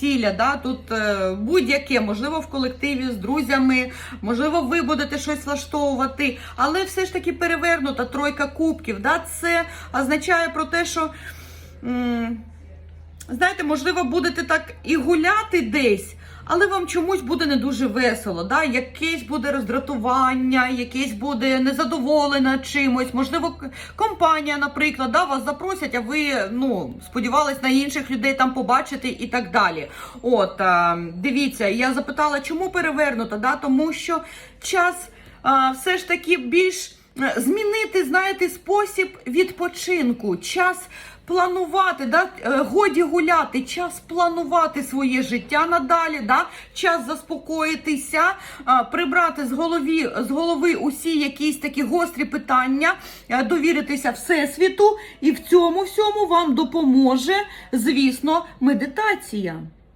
Ціля, да, тут е, будь-яке, можливо, в колективі з друзями, можливо, ви будете щось влаштовувати, але все ж таки перевернута тройка кубків. Да, це означає про те, що, знаєте, можливо, будете так і гуляти десь, але вам чомусь буде не дуже весело. Да? Якесь буде роздратування, якесь буде незадоволена чимось. Можливо, компанія, наприклад, да, вас запросять, а ви ну, сподівались на інших людей там побачити і так далі. От, дивіться, я запитала, чому перевернута? Да? Тому що час все ж таки більш змінити, знаєте, спосіб відпочинку, час планувати, да? е, годі гуляти, час планувати своє життя надалі, да? час заспокоїтися, прибрати з голові з голови усі якісь такі гострі питання, е, довіритися всесвіту, і в цьому всьому вам допоможе, звісно, медитація.